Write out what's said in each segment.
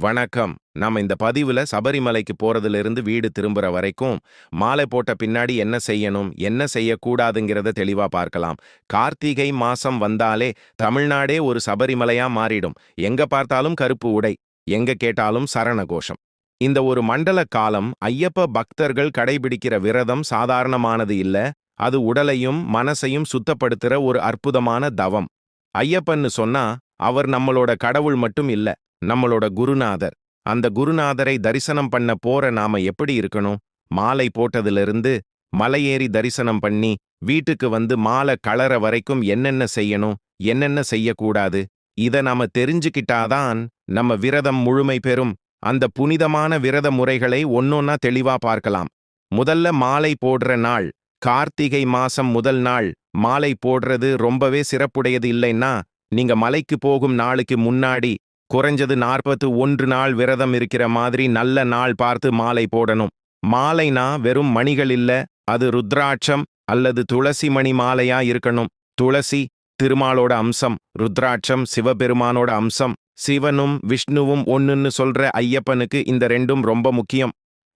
வணக்கம். நாம இந்த பதிவுல சபரிமலைக்கு போறதுல இருந்து வீடு திரும்புற வரைக்கும் மாலை போட்ட பின்னாடி என்ன செய்யணும் என்ன செய்யக்கூடாதுங்கிறத தெளிவா பார்க்கலாம். கார்த்திகை மாசம் வந்தாலே தமிழ்நாடே ஒரு சபரிமலையா மாறிடும். எங்க பார்த்தாலும் கருப்பு உடை எங்க கேட்டாலும் சரண கோஷம் இந்த ஒரு மண்டல காலம் ஐயப்ப பக்தர்கள் கடைபிடிக்கிற விரதம் சாதாரணமானது இல்ல. அது உடலையும் மனசையும் சுத்தப்படுத்துற ஒரு அற்புதமான தவம். ஐயப்பன்னு சொன்னா அவர் நம்மளோட கடவுள் மட்டும் இல்ல. நம்மளோட குருநாதர். அந்த குருநாதரை தரிசனம் பண்ண போற நாம எப்படி இருக்கணும்? மாலை போட்டதிலிருந்து மலையேறி தரிசனம் பண்ணி வீட்டுக்கு வந்து மாலை களற வரைக்கும் என்னென்ன செய்யணும்? என்னென்ன செய்யக்கூடாது? இத நாம தெரிஞ்சுக்கிட்டாதான் நம்ம விரதம் முழுமை பெறும். அந்த புனிதமான விரத முறைகளை ஒன்னொன்னா தெளிவா பார்க்கலாம். முதல்ல மாலை போடுற நாள் கார்த்திகை மாசம் முதல் நாள். மாலை போடுறது ரொம்பவே சிறப்புடையது இல்லைன்னா நீங்க மலைக்கு போகும் நாளுக்கு முன்னாடி குறைஞ்சது நாற்பத்து ஒன்று நாள் விரதம் இருக்கிற மாதிரி நல்ல நாள் பார்த்து மாலை போடணும். மாலைனா வெறும் மணிகள் இல்ல அது ருத்ராட்சம் அல்லது துளசி மணி மாலையா இருக்கணும். துளசி திருமாலோட அம்சம் ருத்ராட்சம் சிவபெருமானோட அம்சம் சிவனும் விஷ்ணுவும் ஒன்னுன்னு சொல்ற ஐயப்பனுக்கு இந்த ரெண்டும் ரொம்ப முக்கியம்.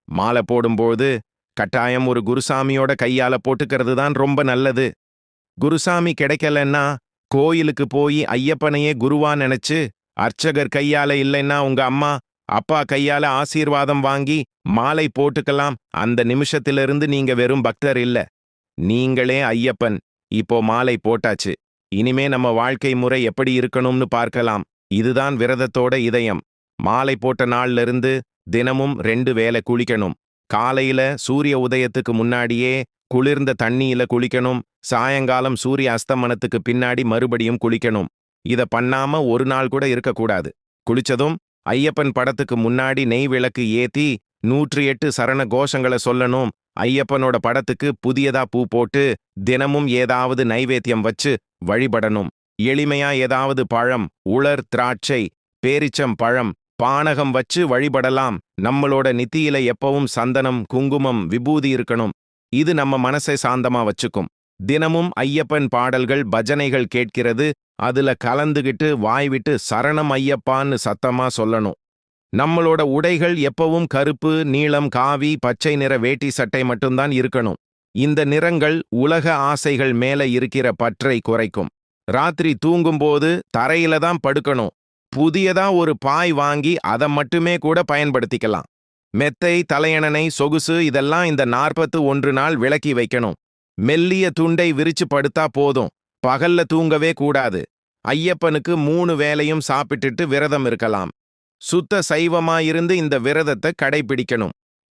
மாலை போடும்போது கட்டாயம் ஒரு குருசாமியோட கையால போட்டுக்கிறது தான் ரொம்ப நல்லது. குருசாமி கிடைக்கலன்னா கோயிலுக்கு போய் ஐயப்பனையே குருவா நினைச்சு அர்ச்சகர் கையால இல்லைன்னா உங்க அம்மா அப்பா கையால ஆசீர்வாதம் வாங்கி மாலை போட்டுக்கலாம். அந்த நிமிஷத்திலிருந்து நீங்க வெறும் பக்தர் இல்ல. நீங்களே ஐயப்பன். இப்போ மாலை போட்டாச்சு. இனிமே நம்ம வாழ்க்கை முறை எப்படி இருக்கணும்னு பார்க்கலாம். இதுதான் விரதத்தோட இதயம். மாலை போட்ட நாள்ல இருந்து தினமும் ரெண்டு வேலை குளிக்கணும். காலையில சூரிய உதயத்துக்கு முன்னாடியே குளிர்ந்த தண்ணியில குளிக்கணும். சாயங்காலம் சூரிய அஸ்தமனத்துக்கு பின்னாடி மறுபடியும் குளிக்கணும். இத பண்ணாம ஒரு நாள் கூட இருக்கக்கூடாது. குளிச்சதும் ஐயப்பன் படத்துக்கு முன்னாடி நெய் விளக்கு ஏத்தி நூற்றி எட்டு சரண கோஷங்களை சொல்லணும். ஐயப்பனோட படத்துக்கு புதியதா பூ போட்டு தினமும் ஏதாவது நைவேத்தியம் வச்சு வழிபடணும். எளிமையா ஏதாவது பழம் உலர் திராட்சை பேரிச்சம் பழம் பானகம் வச்சு வழிபடலாம். நம்மளோட நித்தியில எப்பவும் சந்தனம் குங்குமம் விபூதி இருக்கணும். இது நம்ம மனசை சாந்தமா வச்சுக்கும். தினமும் ஐயப்பன் பாடல்கள் பஜனைகள் கேட்கிறது அதுல கலந்துகிட்டு வாய் விட்டு சரணம் ஐயப்பான்னு சத்தமா சொல்லணும். நம்மளோட உடைகள் எப்பவும் கருப்பு நீலம் காவி பச்சை நிற வேட்டி சட்டை மட்டும்தான் இருக்கணும். இந்த நிறங்கள் உலக ஆசைகள் மேல இருக்கிற பற்றை குறைக்கும். ராத்திரி தூங்கும்போது தரையில தான் படுக்கணும். புதியதா ஒரு பாய் வாங்கி அதை மட்டுமே கூட பயன்படுத்திக்கலாம். மெத்தை தலையணனை சொகுசு இதெல்லாம் இந்த நாற்பத்து ஒன்று நாள் விளக்கி வைக்கணும். மெல்லிய துண்டை விரிச்சு படுத்தா போதும். பகல்ல தூங்கவே கூடாது. ஐயப்பனுக்கு மூணு வேலையும் சாப்பிட்டுட்டு விரதம் இருக்கலாம். சுத்த சைவமாயிருந்து இந்த விரதத்தை கடைபிடிக்கணும்.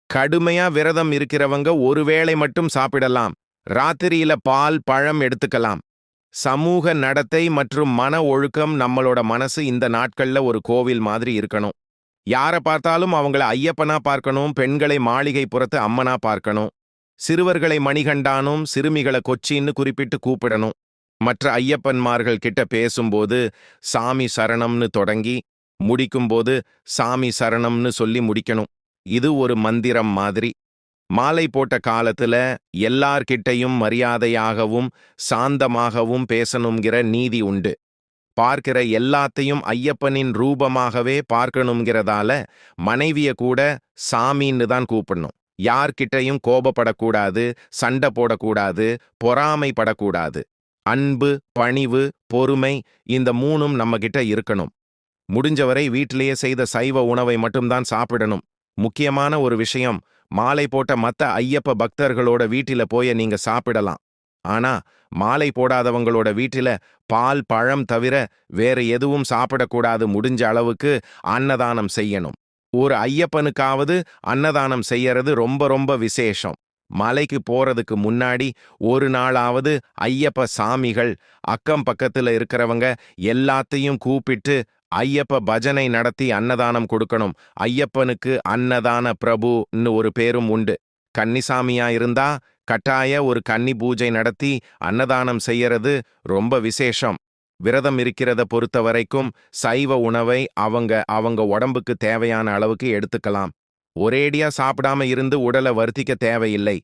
கடுமையா விரதம் இருக்கிறவங்க ஒரு வேளை மட்டும் சாப்பிடலாம். ராத்திரியில பால் பழம் எடுத்துக்கலாம். சமூக நடத்தை மற்றும் மன ஒழுக்கம் நம்மளோட மனசு இந்த நாட்கள்ல ஒரு கோவில் மாதிரி இருக்கணும். யாரை பார்த்தாலும் அவங்கள ஐயப்பனா பார்க்கணும் பெண்களை மாளிகை புறத்து அம்மனா பார்க்கணும். சிறுவர்களை மணிகண்டானும் சிறுமிகளை கொச்சின்னு குறிப்பிட்டு கூப்பிடணும். மற்ற ஐயப்பன்மார்கள் கிட்ட பேசும்போது சாமி சரணம்னு தொடங்கி முடிக்கும்போது சாமி சரணம்னு சொல்லி முடிக்கணும். இது ஒரு மந்திரம் மாதிரி. மாலை போட்ட காலத்துல எல்லார்கிட்டையும் மரியாதையாகவும் சாந்தமாகவும் பேசணுங்கிற நீதி உண்டு. பார்க்கிற எல்லாத்தையும் ஐயப்பனின் ரூபமாகவே பார்க்கணுங்கிறதால மனைவிய கூட சாமின்னு தான் கூப்பிடணும். யார்கிட்டையும் கோபப்படக்கூடாது சண்டை போடக்கூடாது பொறாமைப்படக்கூடாது. அன்பு பணிவு பொறுமை இந்த மூணும் நம்மகிட்ட இருக்கணும். முடிஞ்சவரை வீட்டிலேயே செய்த சைவ உணவை மட்டும்தான் சாப்பிடணும். முக்கியமான ஒரு விஷயம் மாலை போட்ட மத்த ஐயப்ப பக்தர்களோட வீட்டில போய நீங்க சாப்பிடலாம். ஆனா மாலை போடாதவங்களோட வீட்டில பால் பழம் தவிர வேற எதுவும் சாப்பிடக்கூடாது முடிஞ்ச அளவுக்கு அன்னதானம் செய்யணும். ஒரு ஐயப்பனுக்காவது அன்னதானம் செய்யறது ரொம்ப ரொம்ப விசேஷம். மலைக்கு போறதுக்கு முன்னாடி ஒரு நாளாவது ஐயப்ப சாமிகள் அக்கம் பக்கத்துல இருக்கிறவங்க எல்லாத்தையும் கூப்பிட்டு ஐயப்ப பஜனை நடத்தி அன்னதானம் கொடுக்கணும். ஐயப்பனுக்கு அன்னதான பிரபுன்னு ஒரு பேரும் உண்டு. கன்னிசாமியா இருந்தா கட்டாய ஒரு கன்னி பூஜை நடத்தி அன்னதானம் செய்யறது ரொம்ப விசேஷம். விரதம் இருக்கிறத பொறுத்த வரைக்கும் சைவ உணவை அவங்க அவங்க உடம்புக்கு தேவையான அளவுக்கு எடுத்துக்கலாம். ஒரேடியா சாப்பிடாம இருந்து உடலை வருத்திக்க தேவையில்லை.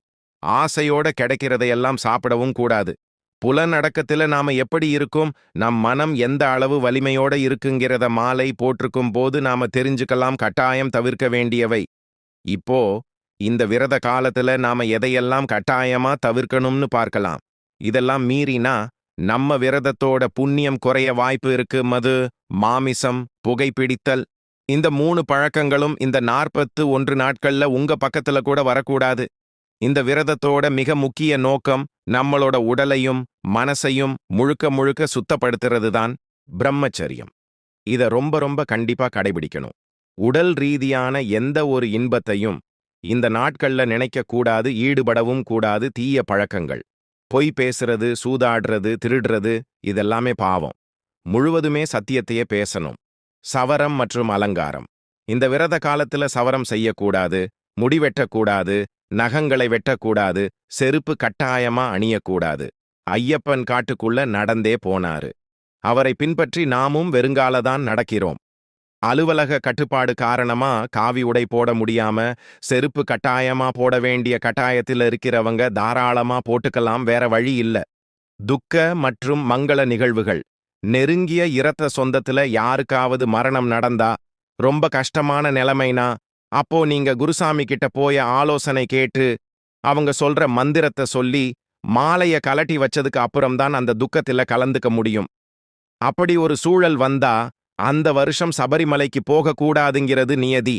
ஆசையோட கிடைக்கிறதையெல்லாம் சாப்பிடவும் கூடாது. புலனடக்கத்துல நாம எப்படி இருக்கும்? நம் மனம் எந்த அளவு வலிமையோட இருக்குங்கிறத மாலை போட்டிருக்கும் போது நாம தெரிஞ்சுக்கலாம் கட்டாயம் தவிர்க்க வேண்டியவை. இப்போ இந்த விரத காலத்துல நாம எதையெல்லாம் கட்டாயமா தவிர்க்கணும்னு பார்க்கலாம். இதெல்லாம் மீறினா நம்ம விரதத்தோட புண்ணியம் குறைய வாய்ப்பு இருக்கு. மது மாமிசம் புகைப்பிடித்தல் இந்த மூணு பழக்கங்களும் இந்த நாற்பத்து ஒன்று நாட்கள்ல உங்க பக்கத்துல கூட வரக்கூடாது. இந்த விரதத்தோட மிக முக்கிய நோக்கம் நம்மளோட உடலையும் மனசையும் முழுக்க முழுக்க சுத்தப்படுத்துறது தான் பிரம்மச்சரியம். இத ரொம்ப ரொம்ப கண்டிப்பா கடைபிடிக்கணும். உடல் ரீதியான எந்த ஒரு இன்பத்தையும் இந்த நாட்கள்ல நினைக்க கூடாது ஈடுபடவும் கூடாது தீய பழக்கங்கள். பொய் பேசுறது சூதாடுறது திருடுறது இதெல்லாமே பாவம். முழுவதுமே சத்தியத்தையே பேசணும். சவரம் மற்றும் அலங்காரம். இந்த விரத காலத்துல சவரம் செய்யக்கூடாது முடி வெட்டக்கூடாது நகங்களை வெட்டக்கூடாது செருப்பு கட்டாயமா அணியக்கூடாது. ஐயப்பன் காட்டுக்குள்ள நடந்தே போனாரு. அவரை பின்பற்றி நாமும் வெறுங்காலதான் நடக்கிறோம். அலுவலக கட்டுப்பாடு காரணமா காவி உடை போட முடியாம செருப்பு கட்டாயமா போட வேண்டிய கட்டாயத்தில் இருக்கிறவங்க தாராளமா போட்டுக்கலாம் வேற வழி இல்ல. துக்க மற்றும் மங்கள நிகழ்வுகள். நெருங்கிய இரத்த சொந்தத்துல யாருக்காவது மரணம் நடந்தா ரொம்ப கஷ்டமான நிலைமைனா அப்போ நீங்க குருசாமி கிட்ட போய ஆலோசனை கேட்டு அவங்க சொல்ற மந்திரத்தை சொல்லி மாலைய கலட்டி வச்சதுக்கு அப்புறம்தான் அந்த துக்கத்துல கலந்துக்க முடியும். அப்படி ஒரு சூழல் வந்தா அந்த வருஷம் சபரிமலைக்கு போகக்கூடாதுங்கிறது நியதி.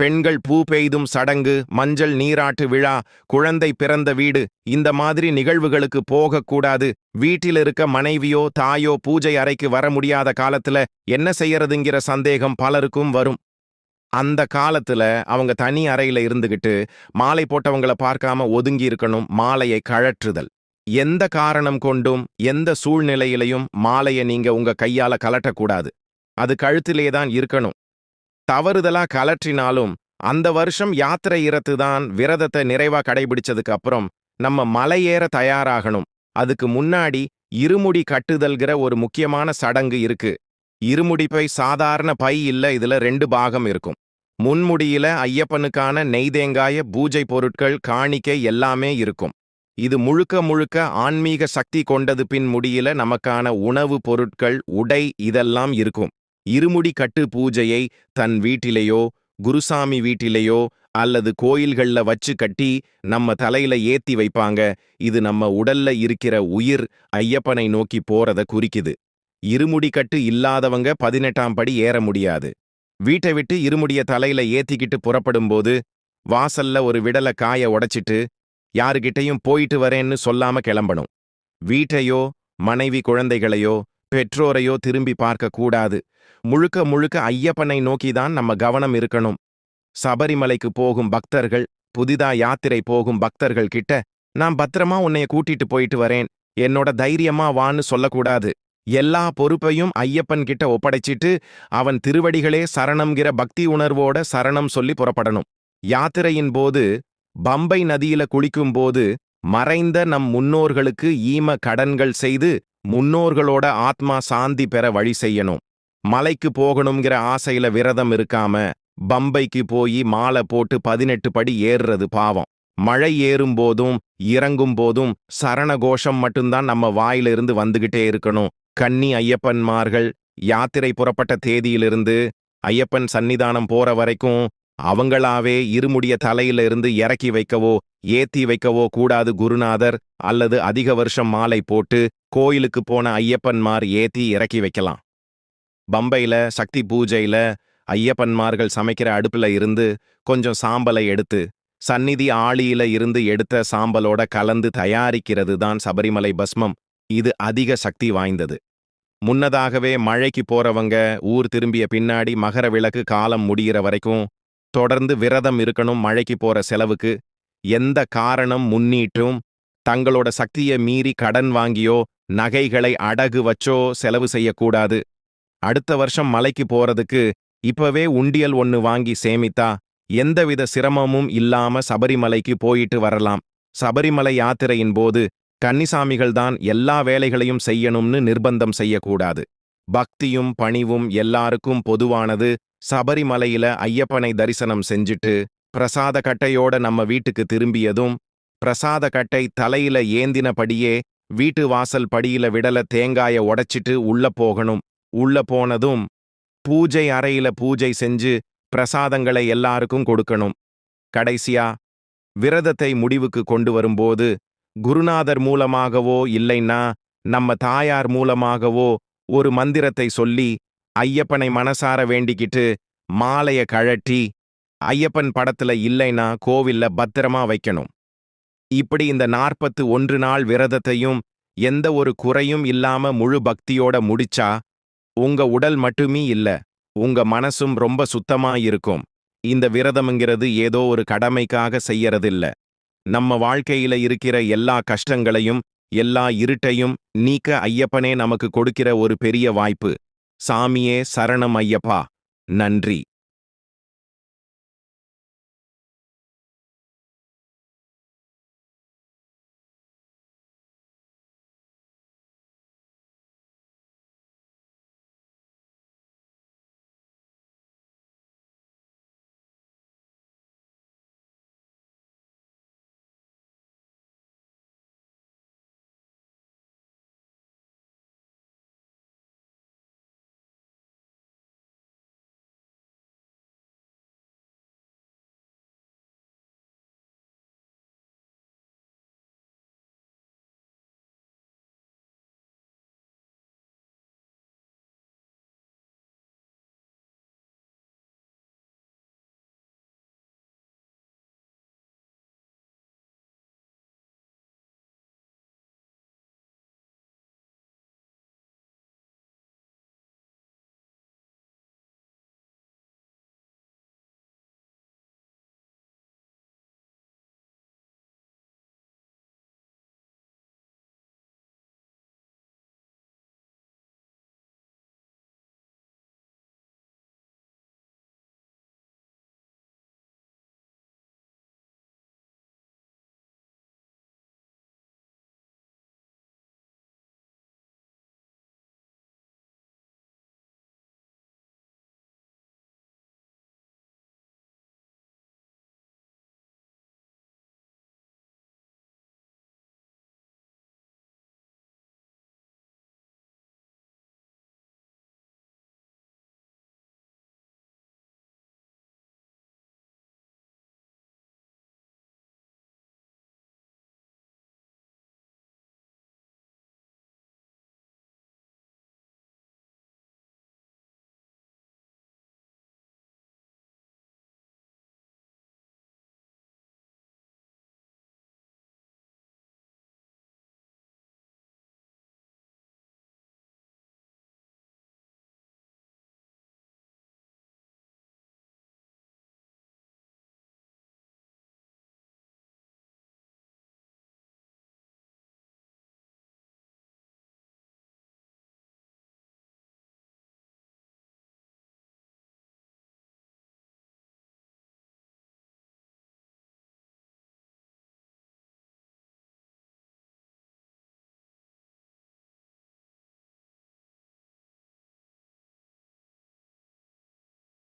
பெண்கள் பூ பெய்தும் சடங்கு மஞ்சள் நீராட்டு விழா குழந்தை பிறந்த வீடு இந்த மாதிரி நிகழ்வுகளுக்கு போகக்கூடாது வீட்டில் இருக்க மனைவியோ தாயோ பூஜை அறைக்கு வர முடியாத காலத்துல என்ன செய்யறதுங்கிற சந்தேகம் பலருக்கும் வரும். அந்த காலத்துல அவங்க தனி அறையில இருந்துகிட்டு மாலை போட்டவங்கள பார்க்காம ஒதுங்கி இருக்கணும் மாலையை கழற்றுதல். எந்த காரணம் கொண்டும் எந்த சூழ்நிலையிலையும் மாலையை நீங்க உங்க கையால கலட்டக்கூடாது அது கழுத்திலே தான் இருக்கணும். தவறுதலா கலற்றினாலும் அந்த வருஷம் யாத்திரை இறத்து தான் விரதத்தை நிறைவா கடைபிடிச்சதுக்கு அப்புறம் நம்ம மலையேற தயாராகணும். அதுக்கு முன்னாடி இருமுடி கட்டுதல்கிற ஒரு முக்கியமான சடங்கு இருக்கு. இருமுடி பை சாதாரண பை இல்ல இதுல ரெண்டு பாகம் இருக்கும். முன்முடியில ஐயப்பனுக்கான நெய்தேங்காய பூஜை பொருட்கள் காணிக்கை எல்லாமே இருக்கும். இது முழுக்க முழுக்க ஆன்மீக சக்தி கொண்டது பின் முடியில நமக்கான உணவு பொருட்கள் உடை இதெல்லாம் இருக்கும். இருமுடி கட்டு பூஜையை தன் வீட்டிலேயோ குருசாமி வீட்டிலேயோ அல்லது கோயில்கள்ல வச்சு கட்டி நம்ம தலையில ஏத்தி வைப்பாங்க. இது நம்ம உடல்ல இருக்கிற உயிர் ஐயப்பனை நோக்கி போறத குறிக்குது. இருமுடி கட்டு இல்லாதவங்க பதினெட்டாம் படி ஏற முடியாது. வீட்டை விட்டு இருமுடிய தலையில ஏத்திக்கிட்டு புறப்படும்போது வாசல்ல ஒரு விடல காய உடைச்சிட்டு யாருகிட்டயும் போயிட்டு வரேன்னு சொல்லாம கிளம்பணும். வீட்டையோ மனைவி குழந்தைகளையோ பெற்றோரையோ திரும்பி பார்க்க கூடாது. முழுக்க முழுக்க ஐயப்பனை நோக்கிதான் நம்ம கவனம் இருக்கணும். சபரிமலைக்கு போகும் பக்தர்கள் புதிதா யாத்திரை போகும் பக்தர்கள் கிட்ட நான் பத்திரமா உன்னைய கூட்டிட்டு போயிட்டு வரேன். என்னோட தைரியமா வான்னு சொல்லக்கூடாது. எல்லா பொறுப்பையும் ஐயப்பன் கிட்ட ஒப்படைச்சிட்டு அவன் திருவடிகளே சரணம்கிற பக்தி உணர்வோட சரணம் சொல்லி புறப்படணும். யாத்திரையின் போது பம்பை நதியில குளிக்கும்போது மறைந்த நம் முன்னோர்களுக்கு ஈம கடன்கள் செய்து முன்னோர்களோட ஆத்மா சாந்தி பெற வழி செய்யணும். மலைக்கு போகணுங்கிற ஆசையில விரதம் இருக்காம பம்பைக்கு போய் மாலை போட்டு பதினெட்டு படி ஏறுறது பாவம். மழை ஏறும் போதும் இறங்கும் போதும் சரண கோஷம் மட்டும்தான் நம்ம வாயிலிருந்து வந்துகிட்டே இருக்கணும். கன்னி ஐயப்பன்மார்கள் யாத்திரை புறப்பட்ட தேதியிலிருந்து ஐயப்பன் சன்னிதானம் போற வரைக்கும் அவங்களாவே இருமுடிய தலையில இருந்து இறக்கி வைக்கவோ ஏத்தி வைக்கவோ கூடாது குருநாதர் அல்லது அதிக வருஷம் மாலை போட்டு கோயிலுக்கு போன ஐயப்பன்மார் ஏத்தி இறக்கி வைக்கலாம். பம்பையில் சக்தி பூஜையில் ஐயப்பன்மார்கள் சமைக்கிற அடுப்புல இருந்து கொஞ்சம் சாம்பலை எடுத்து சந்நிதி ஆளியில இருந்து எடுத்த சாம்பலோட கலந்து தயாரிக்கிறது தான் சபரிமலை பஸ்மம். இது அதிக சக்தி வாய்ந்தது. முன்னதாகவே மழைக்கு போறவங்க ஊர் திரும்பிய பின்னாடி மகர விளக்கு காலம் முடிகிற வரைக்கும் தொடர்ந்து விரதம் இருக்கணும் மழைக்கு போற செலவுக்கு. எந்த காரணம் முன்னிட்டும் தங்களோட சக்தியை மீறி கடன் வாங்கியோ நகைகளை அடகு வச்சோ செலவு செய்யக்கூடாது. அடுத்த வருஷம் மலைக்கு போறதுக்கு இப்பவே உண்டியல் ஒன்னு வாங்கி சேமித்தா எந்தவித சிரமமும் இல்லாம சபரிமலைக்கு போயிட்டு வரலாம். சபரிமலை யாத்திரையின் போது கன்னிசாமிகள் தான் எல்லா வேலைகளையும் செய்யணும்னு நிர்பந்தம் செய்யக்கூடாது. பக்தியும் பணிவும் எல்லாருக்கும் பொதுவானது சபரிமலையில ஐயப்பனை தரிசனம் செஞ்சுட்டு பிரசாத கட்டையோட நம்ம வீட்டுக்கு திரும்பியதும் பிரசாத கட்டை தலையில ஏந்தினபடியே வீட்டு வாசல் படியில விடல தேங்காய உடைச்சிட்டு உள்ள போகணும். உள்ள போனதும் பூஜை அறையில பூஜை செஞ்சு பிரசாதங்களை எல்லாருக்கும் கொடுக்கணும். கடைசியா விரதத்தை முடிவுக்கு கொண்டு வரும்போது குருநாதர் மூலமாகவோ இல்லைன்னா நம்ம தாயார் மூலமாகவோ ஒரு மந்திரத்தை சொல்லி ஐயப்பனை மனசார வேண்டிக்கிட்டு மாலைய கழட்டி ஐயப்பன் படத்துல இல்லைன்னா கோவில்ல பத்திரமா வைக்கணும். இப்படி இந்த நாற்பத்து ஒன்று நாள் விரதத்தையும் எந்த ஒரு குறையும் இல்லாம முழு பக்தியோட முடிச்சா உங்க உடல் மட்டுமே இல்ல உங்க மனசும் ரொம்ப சுத்தமா இருக்கும் இந்த விரதம்ங்கிறது ஏதோ ஒரு கடமைக்காக செய்யறதில்ல. நம்ம வாழ்க்கையில இருக்கிற எல்லா கஷ்டங்களையும் எல்லா இருட்டையும் நீக்க ஐயப்பனே நமக்கு கொடுக்கிற ஒரு பெரிய வாய்ப்பு. சாமியே சரணம் ஐயப்பா. நன்றி.